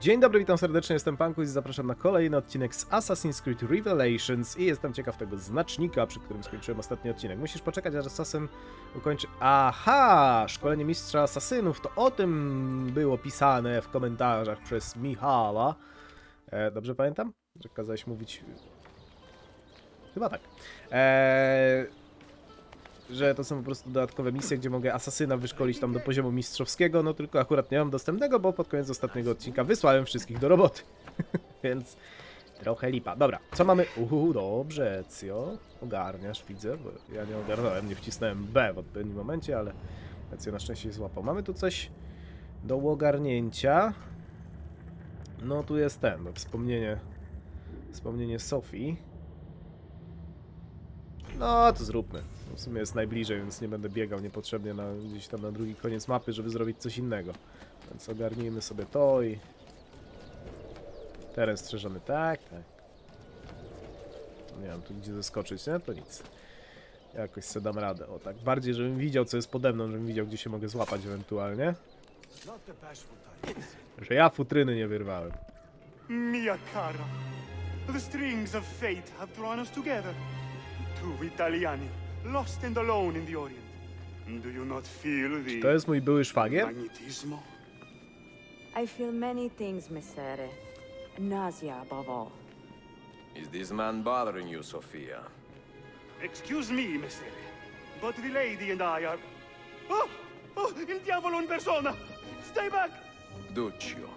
Dzień dobry, witam serdecznie, jestem Panku i zapraszam na kolejny odcinek z Assassin's Creed Revelations i jestem ciekaw tego znacznika, przy którym skończyłem ostatni odcinek. Musisz poczekać, aż Assassin ukończy... Aha! Szkolenie mistrza asasynów, to o tym było pisane w komentarzach przez Michała. E, dobrze pamiętam? Że kazałeś mówić... Chyba tak. Eee, że to są po prostu dodatkowe misje, gdzie mogę asasyna wyszkolić tam do poziomu mistrzowskiego, no tylko akurat nie mam dostępnego, bo pod koniec ostatniego odcinka wysłałem wszystkich do roboty. Więc trochę lipa. Dobra, co mamy? Uhu, dobrze, Cio. Ogarniasz, widzę, bo ja nie ogarnąłem, nie wcisnąłem B w odpowiednim momencie, ale Cio na szczęście złapał. Mamy tu coś do ogarnięcia. No tu jest ten, no, wspomnienie, wspomnienie Sofii. No, to zróbmy. W sumie jest najbliżej, więc nie będę biegał niepotrzebnie na, gdzieś tam na drugi koniec mapy, żeby zrobić coś innego. Więc ogarnijmy sobie to i... Teren strzeżony, tak, tak. Nie mam tu gdzie zeskoczyć, nie? To nic. Jakoś se dam radę. O tak, bardziej żebym widział, co jest pode mną, żebym widział, gdzie się mogę złapać ewentualnie. Że ja futryny nie wyrwałem. Mia cara, the strings of fate have drawn us together. Two Italiani, lost and alone in the Orient. Do you not feel the To jest mój były szwagier? magnetismo? I feel many things, Messere. Nausea above all. Is this man bothering you, Sophia? Excuse me, Messere, but the lady and I are... Oh! Oh, il diavolo in persona! Stay back! Duccio.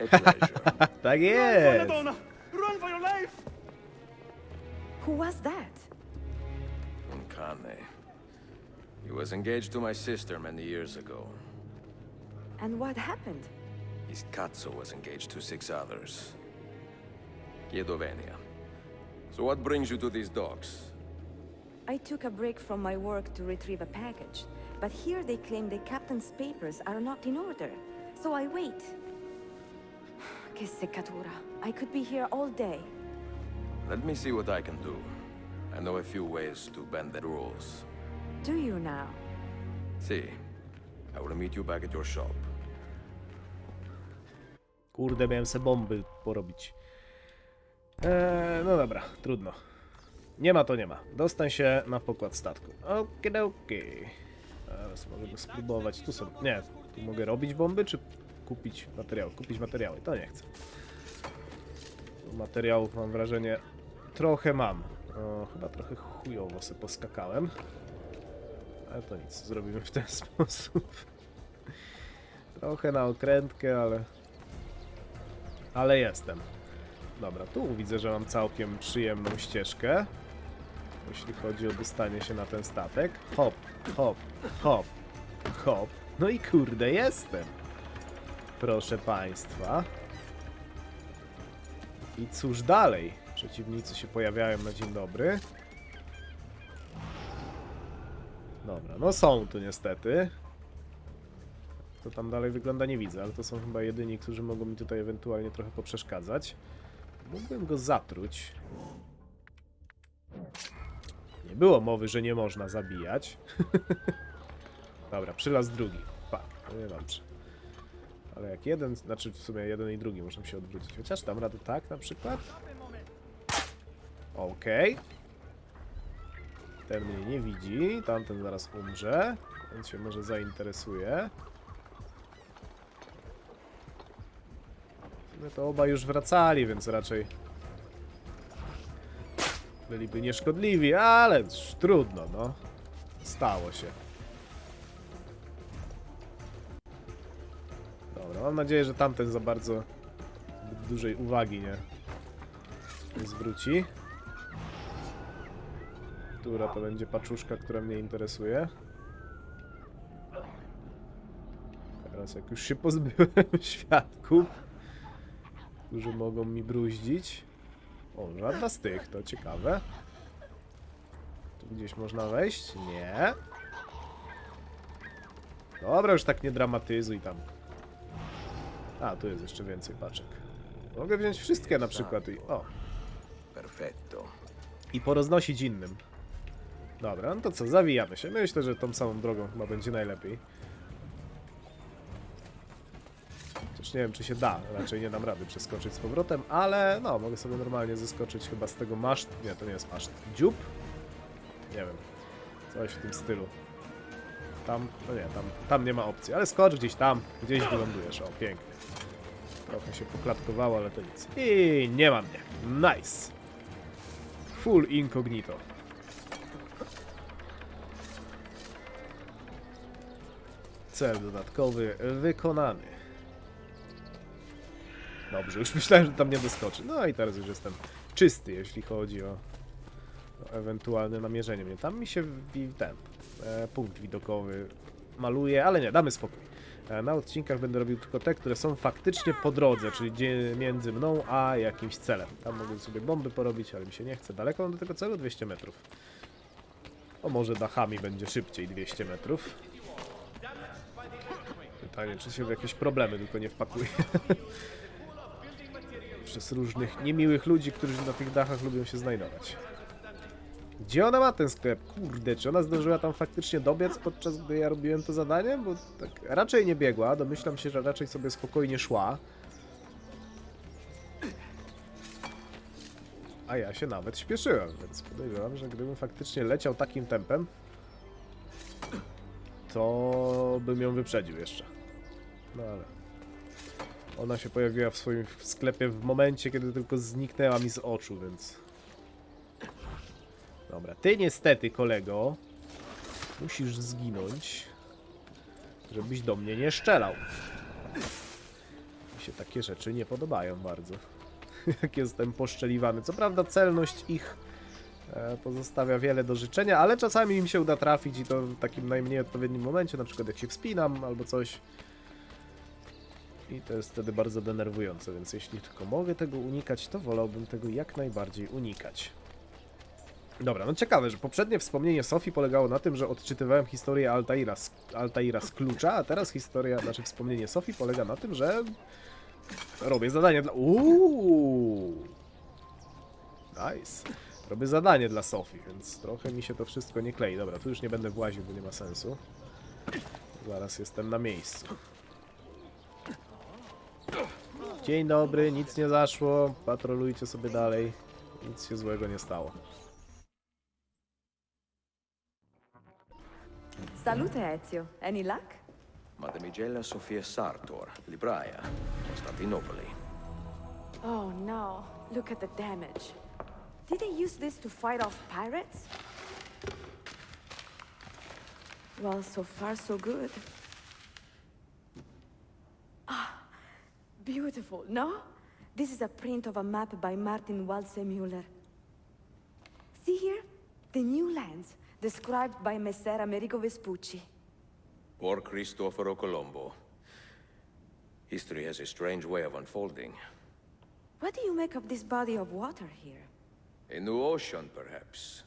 A pleasure. Tak Run, jest! Run for your life! Who was that? He was engaged to my sister many years ago. And what happened? His Cazzo was engaged to six others. Chiedovenia. So what brings you to these docks? I took a break from my work to retrieve a package, but here they claim the captain's papers are not in order. So I wait. Che seccatura. I could be here all day. Let me see what I can do. I know a few ways to bend the rules. Do you now? See, I will meet you back at your shop. Kurde, miałem se bomby porobić. Eee, no dobra, trudno. Nie ma to nie ma. Dostań się na pokład statku. Okidoki. Teraz mogę spróbować. Tu są. Nie, tu mogę robić bomby, czy kupić materiały? Kupić materiały, to nie chcę. Tu Materiałów mam wrażenie trochę mam. O, chyba trochę chujowo se poskakałem. Ale to nic, zrobimy w ten sposób. Trochę na okrętkę, ale ale jestem. Dobra, tu widzę, że mam całkiem przyjemną ścieżkę. Jeśli chodzi o dostanie się na ten statek. Hop, hop, hop, hop. No i kurde, jestem. Proszę Państwa. I cóż dalej? Przeciwnicy się pojawiają na dzień dobry. Dobra, no są tu niestety. To tam dalej wygląda nie widzę, ale to są chyba jedyni, którzy mogą mi tutaj ewentualnie trochę poprzeszkadzać. Mógłbym go zatruć. Nie było mowy, że nie można zabijać. Dobra, przylas drugi. Fuck, no nie dobrze. Ale jak jeden, znaczy w sumie jeden i drugi muszą się odwrócić. Chociaż dam radę tak na przykład. Okej. Ten mnie nie widzi, tamten zaraz umrze, więc się może zainteresuje. No to oba już wracali, więc raczej byliby nieszkodliwi, ale trudno, no. Stało się. Dobra, mam nadzieję, że tamten za bardzo dużej uwagi nie, nie zwróci. Która to będzie paczuszka, która mnie interesuje. Teraz jak już się pozbyłem świadków, którzy mogą mi bruździć. O, żadna z tych, to ciekawe. Tu gdzieś można wejść? Nie. Dobra, już tak nie dramatyzuj tam. A, tu jest jeszcze więcej paczek. Mogę wziąć wszystkie na przykład i... O, Perfetto. i poroznosić innym. Dobra, no to co, zawijamy się. Myślę, że tą samą drogą chyba będzie najlepiej. Chociaż nie wiem czy się da, raczej nie dam rady przeskoczyć z powrotem, ale no, mogę sobie normalnie zeskoczyć chyba z tego maszt, nie, to nie jest maszt, dziób? Nie wiem, coś w tym stylu. Tam, no nie, tam, tam nie ma opcji, ale skocz gdzieś tam, gdzieś wylądujesz, o, pięknie. Trochę się poklatkowało, ale to nic. I nie ma mnie. Nice. Full incognito. Cel dodatkowy wykonany. Dobrze, już myślałem, że tam nie doskoczy. No i teraz już jestem czysty, jeśli chodzi o, o ewentualne namierzenie mnie. Tam mi się ten e, punkt widokowy maluje, ale nie, damy spokój. E, Na odcinkach będę robił tylko te, które są faktycznie po drodze, czyli między mną a jakimś celem. Tam mogę sobie bomby porobić, ale mi się nie chce. Daleko mam do tego celu? 200 metrów. O może dachami będzie szybciej 200 metrów. Pytanie, czy się w jakieś problemy tylko nie wpakuje. Przez różnych niemiłych ludzi, którzy na tych dachach lubią się znajdować. Gdzie ona ma ten sklep? Kurde, czy ona zdążyła tam faktycznie dobiec podczas gdy ja robiłem to zadanie? Bo tak raczej nie biegła, domyślam się, że raczej sobie spokojnie szła. A ja się nawet śpieszyłem, więc podejrzewam, że gdybym faktycznie leciał takim tempem, to bym ją wyprzedził jeszcze. No ale... Ona się pojawiła w swoim sklepie w momencie, kiedy tylko zniknęła mi z oczu, więc... Dobra, ty niestety, kolego, musisz zginąć, żebyś do mnie nie szczelał. Mi się takie rzeczy nie podobają bardzo. Jak jestem poszczeliwany. Co prawda celność ich e, pozostawia wiele do życzenia, ale czasami im się uda trafić i to w takim najmniej odpowiednim momencie, na przykład jak się wspinam albo coś. I to jest wtedy bardzo denerwujące, więc jeśli tylko mogę tego unikać, to wolałbym tego jak najbardziej unikać. Dobra, no ciekawe, że poprzednie wspomnienie Sofii polegało na tym, że odczytywałem historię Altaira z, Altaira z klucza, a teraz historia, znaczy wspomnienie Sofii polega na tym, że robię zadanie dla... Uuu. Nice. Robię zadanie dla Sofii, więc trochę mi się to wszystko nie klei. Dobra, tu już nie będę właził, bo nie ma sensu. Zaraz jestem na miejscu. Dzień dobry, nic nie zaszło. Patrolujcie sobie dalej. Nic się złego nie stało. Salute, Ezio. Any luck? Mademoiselle Sofia Sartor, libraia, Costantinopoli. Oh no, look at the damage. Did they use this to fight off pirates? Well, so far so good. Beautiful, no? This is a print of a map by Martin Waldseemüller. See here? The new lands, described by Messer Amerigo Vespucci. Or Cristoforo Colombo. History has a strange way of unfolding. What do you make of this body of water here? A new ocean, perhaps.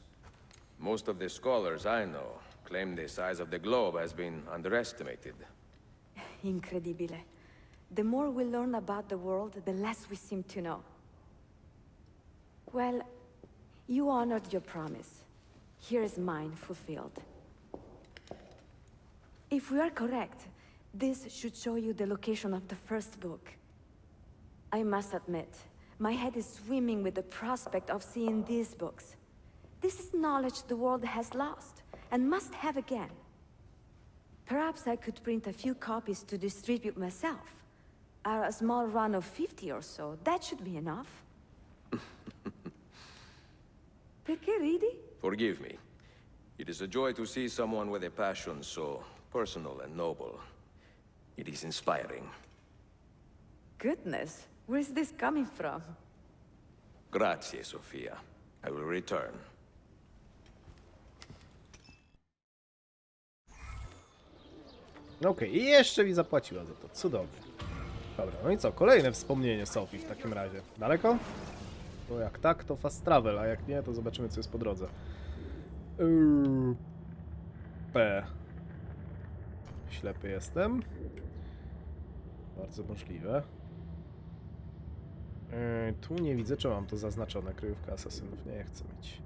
Most of the scholars I know claim the size of the globe has been underestimated. Incredibile. The more we learn about the world, the less we seem to know. Well, you honored your promise. Here is mine fulfilled. If we are correct, this should show you the location of the first book. I must admit, my head is swimming with the prospect of seeing these books. This is knowledge the world has lost, and must have again. Perhaps I could print a few copies to distribute myself. A small run of 50 or so, that should be enough. Perché ridi? Forgive me. It is a joy to see someone with a passion so personal and noble. It is inspiring. Goodness, where's this coming from? Grazie, Sofia. I will return. No Okej, i jeszcze mi zapłaciła za to. Cudownie. Dobra, no i co? Kolejne wspomnienie Sofii w takim razie. Daleko? Bo jak tak, to fast travel, a jak nie, to zobaczymy, co jest po drodze. Yy, P. Ślepy jestem. Bardzo możliwe. Yy, tu nie widzę, czy mam to zaznaczone. Kryjówka asasynów nie chcę mieć.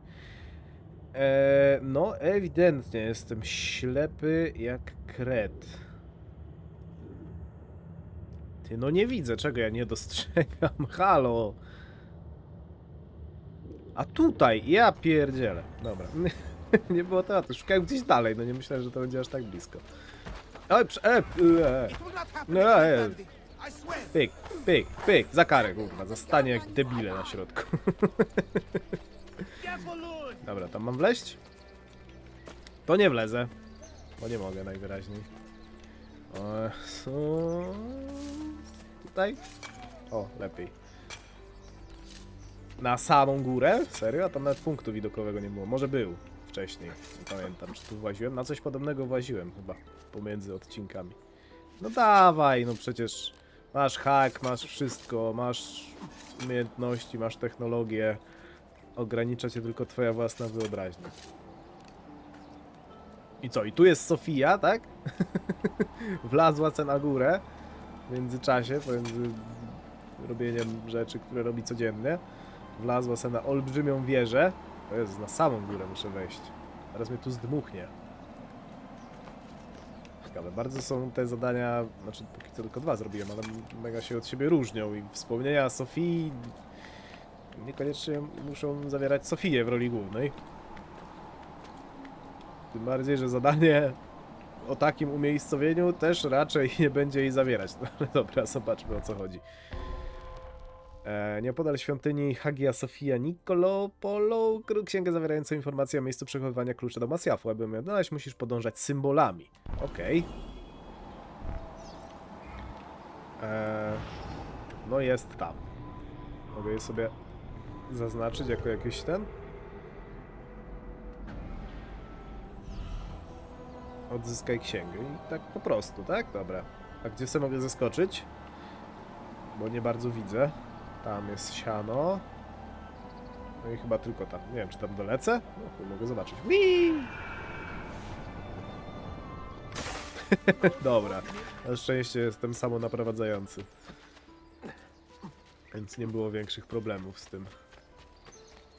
E, no, ewidentnie jestem ślepy jak kret. Ty, no nie widzę, czego ja nie dostrzegam. Halo. A tutaj, ja pierdzielę. Dobra. nie było tematu, szukałem gdzieś dalej, no nie myślałem, że to będzie aż tak blisko. Oj, prze- e, e, no, e, pyk, pyk, pyk, za karę, kurwa, za stanie jak debile na środku. Dobra, tam mam wleźć? To nie wlezę, bo nie mogę najwyraźniej. So... Tutaj? O, lepiej. Na samą górę? Serio? A tam nawet punktu widokowego nie było. Może był wcześniej. Nie pamiętam, czy tu właziłem. Na coś podobnego właziłem chyba. Pomiędzy odcinkami. No dawaj, no przecież masz hak, masz wszystko, masz umiejętności, masz technologię. Ogranicza cię tylko twoja własna wyobraźnia. I co? I tu jest Sofia, tak? Wlazła se na górę w międzyczasie, pomiędzy robieniem rzeczy, które robi codziennie. Wlazła se na olbrzymią wieżę. To jest na samą górę muszę wejść. Teraz mnie tu zdmuchnie. Ciekawe, bardzo są te zadania, znaczy póki co tylko dwa zrobiłem, ale mega się od siebie różnią i wspomnienia Sofii niekoniecznie muszą zawierać Sofię w roli głównej. Tym bardziej, że zadanie o takim umiejscowieniu też raczej nie będzie jej zawierać. No ale dobra, zobaczmy o co chodzi. E, nieopodal świątyni Hagia Sofia Nicolopolo, księgę zawierającą informacje o miejscu przechowywania klucza do Masjafu. Aby ją odnaleźć, musisz podążać symbolami. Okej. E, no jest tam. Mogę je sobie zaznaczyć jako jakiś ten? Odzyskaj księgę. I tak po prostu, tak? Dobra. A gdzie sobie mogę zaskoczyć? Bo nie bardzo widzę. Tam jest siano. No i chyba tylko tam. Nie wiem, czy tam dolecę? No, mogę zobaczyć. Wii! Dobra. Na szczęście jestem samo naprowadzający. Więc nie było większych problemów z tym.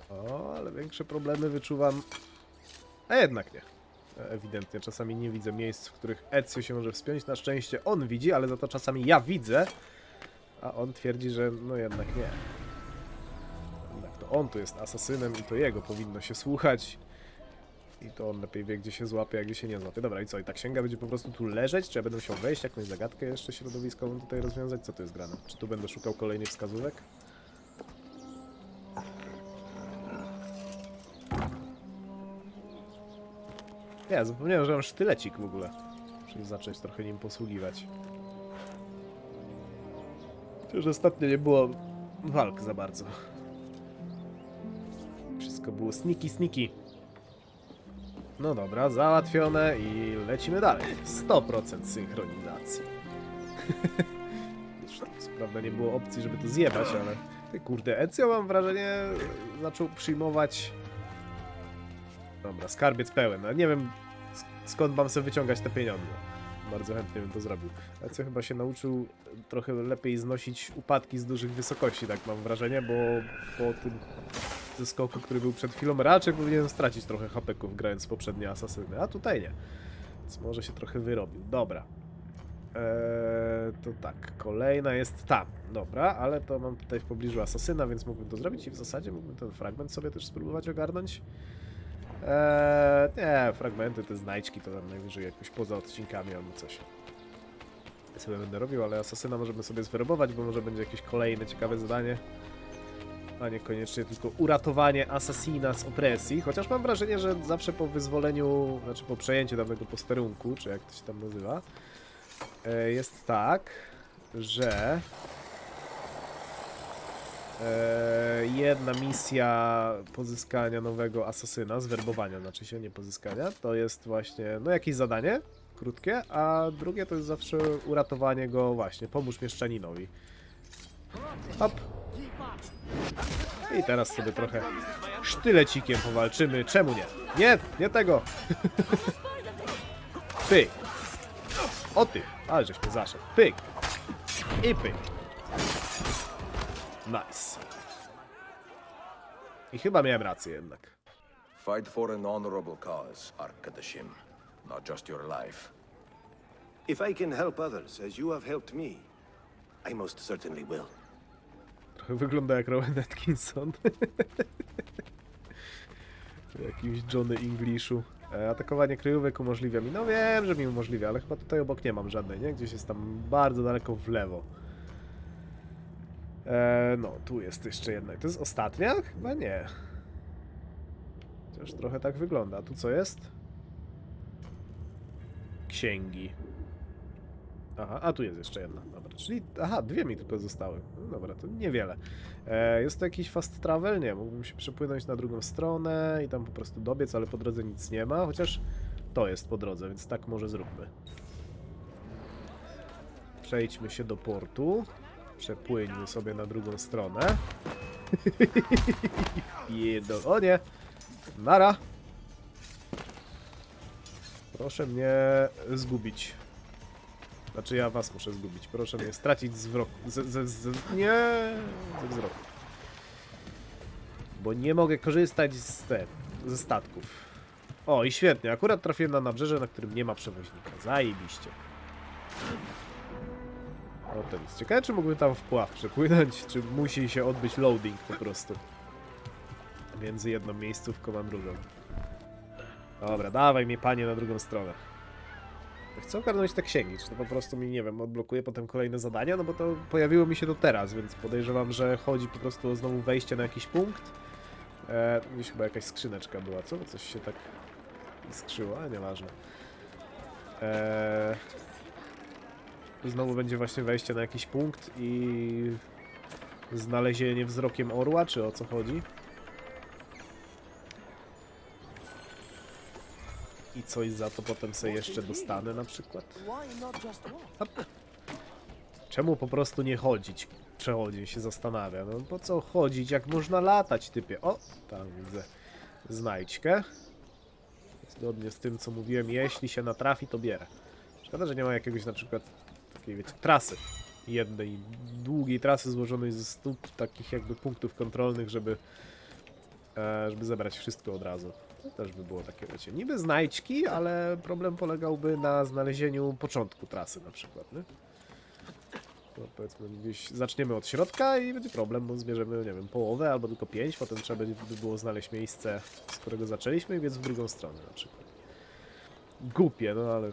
O, ale większe problemy wyczuwam. A jednak nie. Ewidentnie, czasami nie widzę miejsc, w których Ezio się może wspiąć. Na szczęście on widzi, ale za to czasami ja widzę. A on twierdzi, że no jednak nie. Jednak to on tu jest asasynem i to jego powinno się słuchać. I to on lepiej wie, gdzie się złapie, a gdzie się nie złapie. Dobra, i co? I ta księga będzie po prostu tu leżeć? Czy ja będę musiał wejść, jakąś zagadkę jeszcze środowiskową tutaj rozwiązać? Co to jest grane? Czy tu będę szukał kolejnych wskazówek? Nie, zapomniałem, że mam sztylecik w ogóle. Muszę zacząć trochę nim posługiwać. Chociaż ostatnio nie było walk za bardzo. Wszystko było sniki, sniki. No dobra, załatwione i lecimy dalej. 100% synchronizacji. Już co prawda nie było opcji, żeby to zjebać, ale... Ty kurde, Ezio mam wrażenie zaczął przyjmować... Dobra, skarbiec pełen, ale nie wiem sk- skąd mam sobie wyciągać te pieniądze. Bardzo chętnie bym to zrobił. Ezio chyba się nauczył trochę lepiej znosić upadki z dużych wysokości, tak mam wrażenie, bo po tym zeskoku, który był przed chwilą, raczej powinien stracić trochę hapeków grając poprzednie asasyny, a tutaj nie. Więc może się trochę wyrobił. Dobra. Eee, to tak, kolejna jest ta. Dobra, ale to mam tutaj w pobliżu asasyna, więc mógłbym to zrobić i w zasadzie mógłbym ten fragment sobie też spróbować ogarnąć. Eee, nie, fragmenty, te znajdźki to tam najwyżej jakoś poza odcinkami albo coś sobie będę robił, ale asasyna możemy sobie zwerobować, bo może będzie jakieś kolejne ciekawe zadanie. A niekoniecznie tylko uratowanie asasina z opresji, chociaż mam wrażenie, że zawsze po wyzwoleniu, znaczy po przejęciu danego posterunku, czy jak to się tam nazywa, e, jest tak, że e, jedna misja pozyskania nowego asasyna, zwerbowania znaczy się, nie pozyskania, to jest właśnie, no jakieś zadanie, krótkie, a drugie to jest zawsze uratowanie go właśnie, pomóż mieszczaninowi. Hop. I teraz sobie trochę sztylecikiem powalczymy. Czemu nie? Nie, nie tego. Pyk. O ty, ale żeś mnie zaszedł. Pyk. I pyk. Nice. I chyba miałem rację jednak. Fight for an honorable cause, Arkadashim. Not just your life. If I can help others as you have helped me, I most certainly will. Trochę wygląda jak Rowan Atkinson. Jakimś Johnny Englishu. E, atakowanie kryjówek umożliwia mi. No wiem, że mi umożliwia, ale chyba tutaj obok nie mam żadnej, nie? Gdzieś jest tam bardzo daleko w lewo. E, no, tu jest jeszcze jedna. To jest ostatnia? Chyba nie. Chociaż trochę tak wygląda. Tu co jest? Księgi. Aha, a tu jest jeszcze jedna. Dobra, czyli. Aha, dwie mi tylko zostały. No dobra, to niewiele. E, jest to jakiś fast travel? Nie, mógłbym się przepłynąć na drugą stronę i tam po prostu dobiec, ale po drodze nic nie ma, chociaż to jest po drodze, więc tak może zróbmy. Przejdźmy się do portu. Przepłyńmy sobie na drugą stronę. Jedno. O nie! Nara! Proszę mnie zgubić. Znaczy ja was muszę zgubić. Proszę mnie stracić z wzroku. Z, z, z, nie! Ze wzroku. Bo nie mogę korzystać z te, ze statków. O i świetnie, akurat trafiłem na nabrzeże, na którym nie ma przewoźnika. Zajebiście. O, to jest ciekawe, czy mógłbym tam w pław przepłynąć, czy musi się odbyć loading po prostu. Między jedną miejscówką a drugą. Dobra, dawaj mnie panie na drugą stronę. Chcę ogarnąć te księgi, czy to po prostu mi, nie wiem, odblokuje potem kolejne zadania, no bo to pojawiło mi się to teraz, więc podejrzewam, że chodzi po prostu o znowu wejście na jakiś punkt. E, gdzieś chyba jakaś skrzyneczka była, co? Coś się tak iskrzyło, ale nieważne. E, znowu będzie właśnie wejście na jakiś punkt i znalezienie wzrokiem orła, czy o co chodzi? I coś za to potem sobie jeszcze dostanę na przykład. Czemu po prostu nie chodzić? Przechodzień się zastanawia. No po co chodzić, jak można latać, typie? O, tam widzę znajdźkę. Zgodnie z tym, co mówiłem, jeśli się natrafi, to bierę. Szkoda, że nie ma jakiegoś na przykład takiej, wiecie, trasy. Jednej długiej trasy złożonej ze stóp takich jakby punktów kontrolnych, żeby, e, żeby zebrać wszystko od razu. To też by było takie, wiecie, niby znajdźki, ale problem polegałby na znalezieniu początku trasy na przykład, nie? No, powiedzmy gdzieś zaczniemy od środka i będzie problem, bo zbierzemy, nie wiem, połowę albo tylko pięć, potem trzeba będzie by było znaleźć miejsce, z którego zaczęliśmy biec w drugą stronę na przykład. Głupie, no ale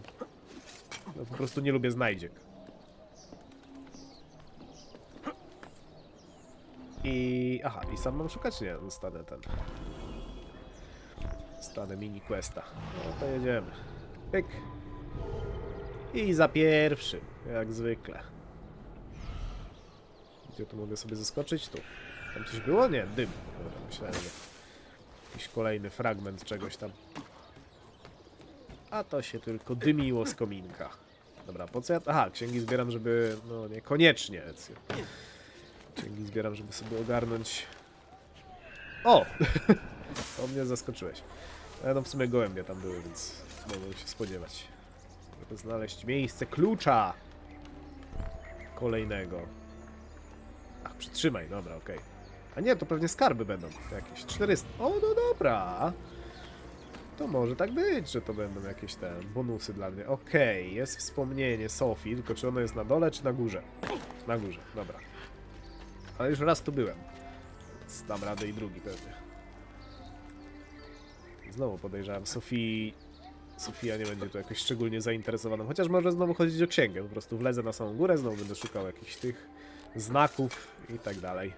no, po prostu nie lubię znajdziek. I... aha, i sam mam szukać? Nie, dostanę ten... Dostanę mini questa. No to jedziemy. Pyk. I za pierwszym, jak zwykle. Gdzie tu mogę sobie zaskoczyć? Tu. Tam coś było? Nie, dym. Dobra, myślałem, że jakiś kolejny fragment czegoś tam. A to się tylko dymiło z kominka. Dobra, po co ja... Aha, księgi zbieram, żeby... No, niekoniecznie, Ezio. Księgi zbieram, żeby sobie ogarnąć... O! to mnie zaskoczyłeś. Ale no w sumie gołębie tam były, więc mogłem się spodziewać. Żeby znaleźć miejsce klucza kolejnego. Ach, przytrzymaj, dobra, okej. A nie, to pewnie skarby będą jakieś. 400. O, no dobra. To może tak być, że to będą jakieś te bonusy dla mnie. Okej, jest wspomnienie Sofii, tylko czy ono jest na dole, czy na górze? Na górze, dobra. Ale już raz tu byłem. Więc dam radę i drugi pewnie. Znowu podejrzewam, Sofii... Sofia nie będzie tu jakoś szczególnie zainteresowana. Chociaż może znowu chodzić o księgę. Po prostu wlezę na samą górę, znowu będę szukał jakichś tych znaków i tak dalej.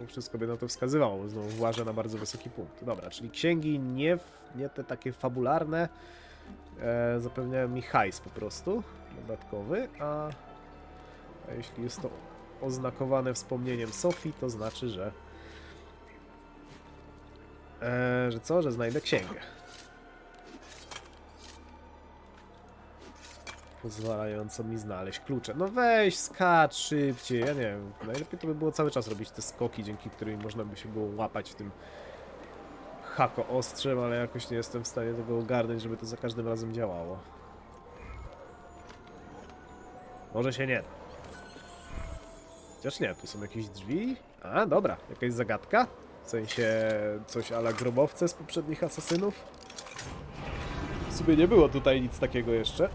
No, wszystko by na to wskazywało, bo znowu włażę na bardzo wysoki punkt. Dobra, czyli księgi nie, nie te takie fabularne e, zapewniają mi hajs po prostu, dodatkowy, a, a jeśli jest to oznakowane wspomnieniem Sofii, to znaczy, że e, że co? Że znajdę księgę. Pozwalającą mi znaleźć klucze. No weź, skacz szybciej, ja nie wiem. Najlepiej to by było cały czas robić te skoki, dzięki którym można by się było łapać w tym hako ostrzem, ale jakoś nie jestem w stanie tego ogarnąć, żeby to za każdym razem działało. Może się nie da. Chociaż nie, tu są jakieś drzwi. A, dobra, jakaś zagadka. W sensie coś ala grobowce z poprzednich asasynów. W sumie nie było tutaj nic takiego jeszcze.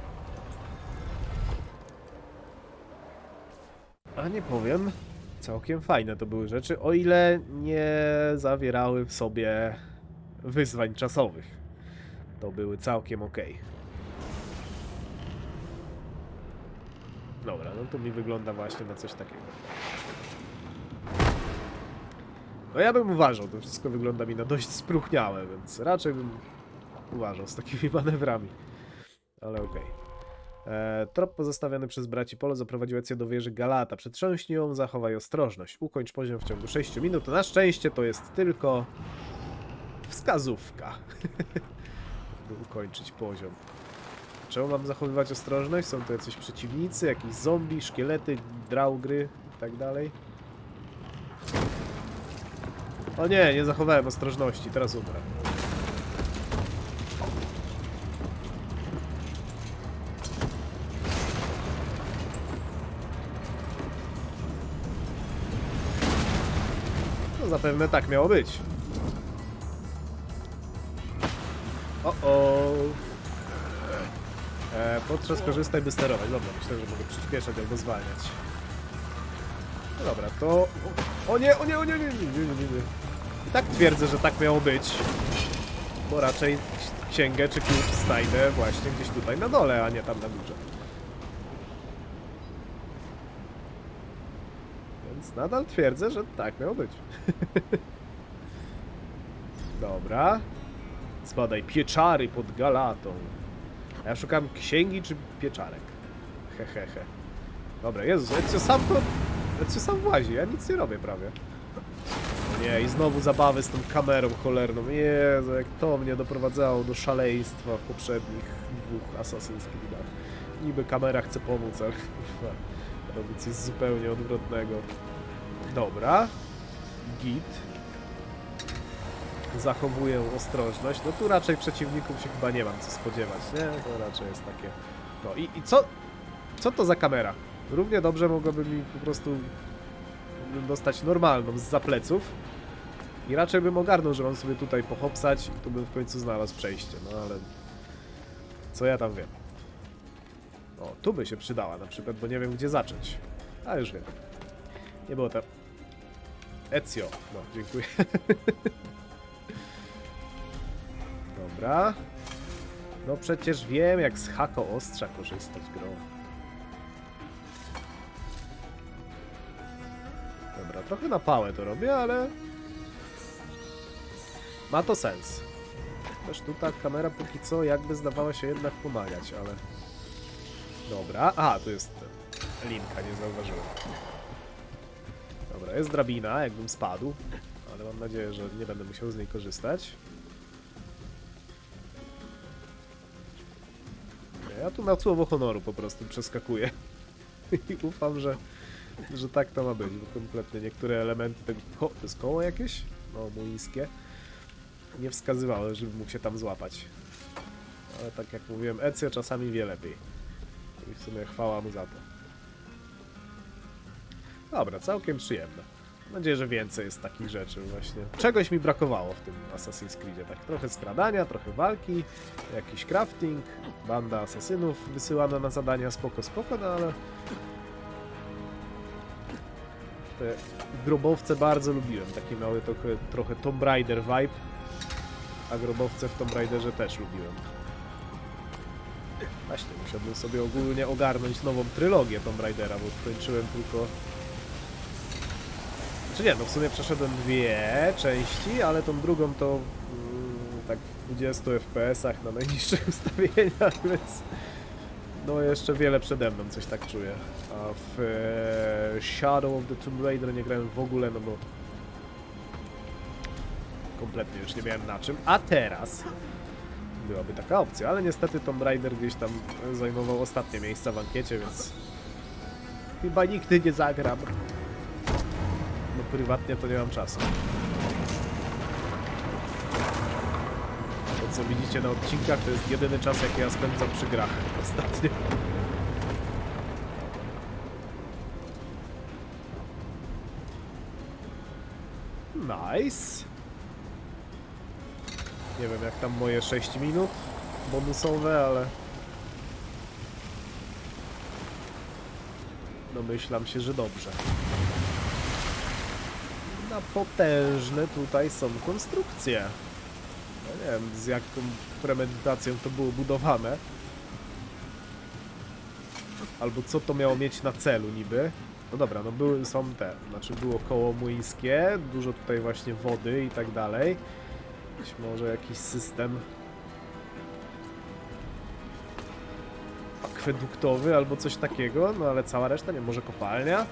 nie powiem. Całkiem fajne to były rzeczy, o ile nie zawierały w sobie wyzwań czasowych. To były całkiem ok. Dobra, no to mi wygląda właśnie na coś takiego. No ja bym uważał, to wszystko wygląda mi na dość spróchniałe, więc raczej bym uważał z takimi manewrami. Ale okej. E, Trop pozostawiony przez braci Polo zaprowadził Ecję do wieży Galata. Przetrząśnij ją, zachowaj ostrożność. Ukończ poziom w ciągu 6 minut. Na szczęście to jest tylko wskazówka. by ukończyć poziom. Czemu mam zachowywać ostrożność? Są to jacyś przeciwnicy, jakieś zombie, szkielety, draugry i tak dalej. O nie, nie zachowałem ostrożności, teraz umrę. No zapewne tak miało być. O o. E, podczas korzystaj by sterować. Dobra, myślę, że mogę przyspieszać albo zwalniać. No dobra, to... O nie, o nie, o nie, nie, nie, nie, nie, nie. I tak twierdzę, że tak miało być. Bo raczej księgę czy klucz znajdę właśnie gdzieś tutaj na dole, a nie tam na górze. Więc nadal twierdzę, że tak miało być. Dobra. Zbadaj pieczary pod Galatą. A ja szukam księgi czy pieczarek. Hehehe. He, he. Dobra, Jezus, Ezio sam to... Ezio sam włazi, ja nic nie robię prawie. Nie, i znowu zabawy z tą kamerą cholerną. Jezu, jak to mnie doprowadzało do szaleństwa w poprzednich dwóch Assassin's Creedach. Niby kamera chce pomóc, ale kurwa, robi coś zupełnie odwrotnego. Dobra. Git. Zachowuję ostrożność. No tu raczej przeciwników się chyba nie mam co spodziewać, nie? To raczej jest takie... No i, i co... Co to za kamera? Równie dobrze mogłoby mi po prostu dostać normalną z zapleców i raczej bym ogarnął, że mam sobie tutaj pochopsać i tu bym w końcu znalazł przejście, no ale co ja tam wiem. O, tu by się przydała na przykład, bo nie wiem gdzie zacząć. A już wiem. Nie było tam... Ezio. No, dziękuję. Dobra. No przecież wiem jak z hako ostrza korzystać grą. Trochę na pałę to robię, ale... Ma to sens. Też tu ta kamera póki co jakby zdawała się jednak pomagać, ale... Dobra, aha, tu jest linka, nie zauważyłem. Dobra, jest drabina, jakbym spadł, ale mam nadzieję, że nie będę musiał z niej korzystać. Ja tu na słowo honoru po prostu przeskakuję. I ufam, że, że tak to ma być, bo kompletnie niektóre elementy tego... Ko to jest koło jakieś? No, młyńskie. Nie wskazywały, żeby mógł się tam złapać. Ale tak jak mówiłem, Ezio czasami wie lepiej. I w sumie chwała mu za to. Dobra, całkiem przyjemne. Mam nadzieję, że więcej jest takich rzeczy właśnie. Czegoś mi brakowało w tym Assassin's Creedzie, tak trochę skradania, trochę walki, jakiś crafting, banda asasynów wysyłana na zadania, spoko, spoko, no ale... Te grobowce bardzo lubiłem, taki miały trochę, trochę Tomb Raider vibe, a grobowce w Tomb Raiderze też lubiłem. Właśnie, musiałbym sobie ogólnie ogarnąć nową trylogię Tomb Raidera, bo kończyłem tylko czy nie, no w sumie przeszedłem dwie części, ale tą drugą to mm, tak w 20 FPS-ach na najniższych ustawieniach, więc no jeszcze wiele przede mną, coś tak czuję. W e, Shadow of the Tomb Raider nie grałem w ogóle, no bo kompletnie już nie miałem na czym. A teraz byłaby taka opcja, ale niestety Tomb Raider gdzieś tam zajmował ostatnie miejsca w ankiecie, więc chyba nigdy nie zagram no prywatnie to nie mam czasu. To co widzicie na odcinkach to jest jedyny czas jaki ja spędzam przy grach ostatnio. Nice. Nie wiem jak tam moje 6 minut bonusowe, ale... Domyślam się, że dobrze. Na potężne tutaj są konstrukcje. No nie wiem, z jaką premedytacją to było budowane. Albo co to miało mieć na celu niby. No dobra, no były, są te, znaczy było koło młyńskie, dużo tutaj właśnie wody i tak dalej. Być może jakiś system akweduktowy albo coś takiego, no ale cała reszta nie, może kopalnia?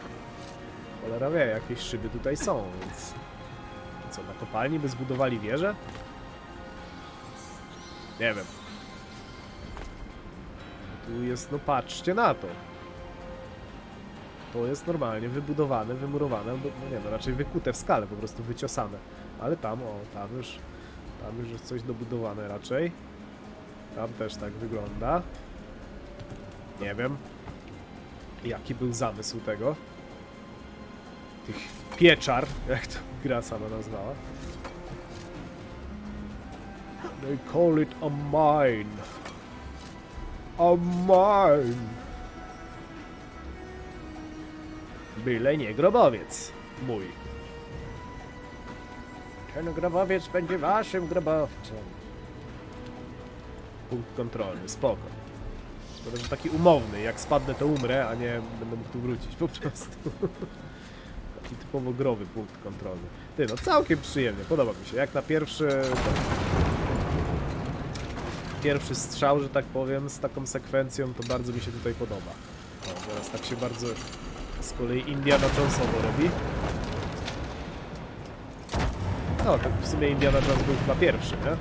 Cholera wie, jakieś szyby tutaj są, więc... Co, na kopalni by zbudowali wieżę? Nie wiem. Tu jest, no patrzcie na to. To jest normalnie wybudowane, wymurowane, bo, no nie no, raczej wykute w skale, po prostu wyciosane. Ale tam, o, tam już, tam już jest coś dobudowane raczej. Tam też tak wygląda. Nie wiem, jaki był zamysł tego. Tych pieczar, jak to gra sama nazwała. They call it a mine. A mine. Byle nie grobowiec. Mój. Ten grobowiec będzie waszym grobowcem. Punkt kontrolny, spoko. Szkoda, że taki umowny, jak spadnę to umrę, a nie będę mógł tu wrócić po prostu. taki typowo growy punkt kontrolny. Ty, no całkiem przyjemnie, podoba mi się. Jak na pierwszy... Pierwszy strzał, że tak powiem, z taką sekwencją, to bardzo mi się tutaj podoba. O, teraz tak się bardzo z kolei Indiana Jonesowo robi. No, to w sumie Indiana Jones był chyba pierwszy, nie?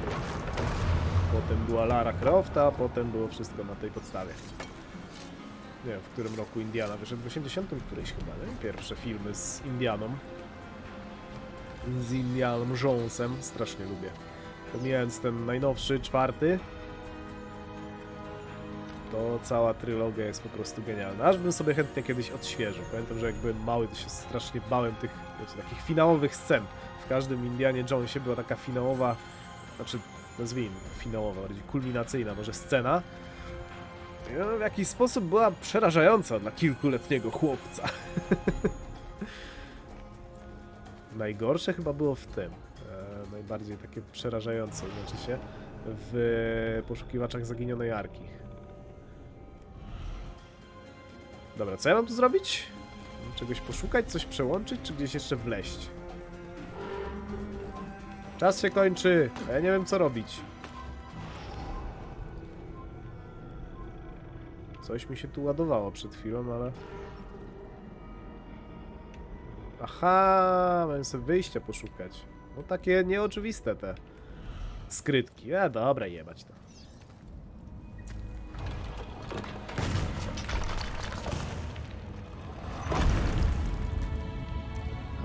Potem była Lara Croft, a potem było wszystko na tej podstawie. Nie wiem, w którym roku Indiana wyszedł, w 80 któryś chyba, nie? Pierwsze filmy z Indianą. Z Indianą Jonesem, strasznie lubię. Pomijając ten najnowszy, czwarty, to cała trylogia jest po prostu genialna. Aż bym sobie chętnie kiedyś odświeżył. Pamiętam, że jak byłem mały, to się strasznie bałem tych wiecie, takich finałowych scen. W każdym Indianie Jonesie była taka finałowa, znaczy nazwijmy to finałowa, bardziej kulminacyjna może scena. W jakiś sposób była przerażająca dla kilkuletniego chłopca. Najgorsze chyba było w tym. E, najbardziej takie przerażające, znaczy się w poszukiwaczach zaginionej arki. Dobra, co ja mam tu zrobić? Czegoś poszukać, coś przełączyć, czy gdzieś jeszcze wleść? Czas się kończy, a ja nie wiem co robić. Coś mi się tu ładowało przed chwilą, ale... Aha, mam sobie wyjścia poszukać. No takie nieoczywiste te skrytki. E, dobra, jebać to.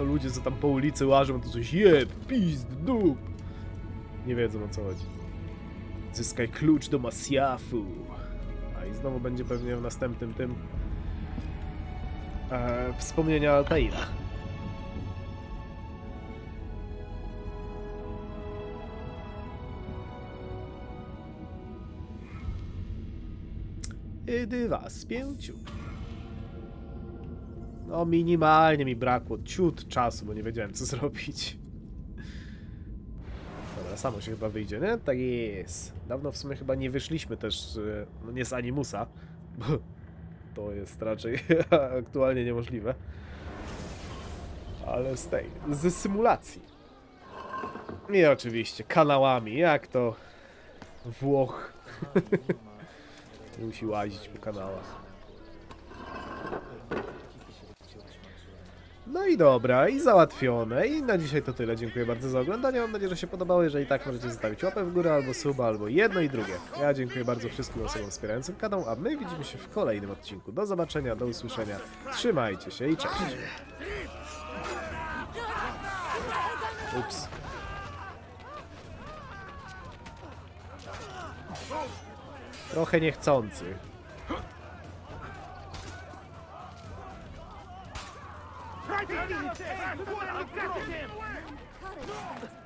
Ludzie co tam po ulicy łażą, to coś jeb, pizd, dup. Nie wiedzą o co chodzi. Zyskaj klucz do Masjafu. A i znowu będzie pewnie w następnym tym e, wspomnienia Altaira. I dwa z pięciu. No minimalnie mi brakło ciut czasu, bo nie wiedziałem co zrobić. Dobra, samo się chyba wyjdzie, nie? Tak jest. Dawno w sumie chyba nie wyszliśmy też, e, no nie z Animusa, bo to jest raczej aktualnie niemożliwe. Ale z tej, ze symulacji. I oczywiście kanałami, jak to Włoch musi łazić po kanałach. No i dobra, i załatwione. I na dzisiaj to tyle. Dziękuję bardzo za oglądanie. Mam nadzieję, że się podobało. Jeżeli tak, możecie zostawić łapę w górę albo suba, albo jedno i drugie. Ja dziękuję bardzo wszystkim osobom wspierającym kanał, a my widzimy się w kolejnym odcinku. Do zobaczenia, do usłyszenia. Trzymajcie się i cześć. Ups. Trochę niechcący. Right there! Look at him!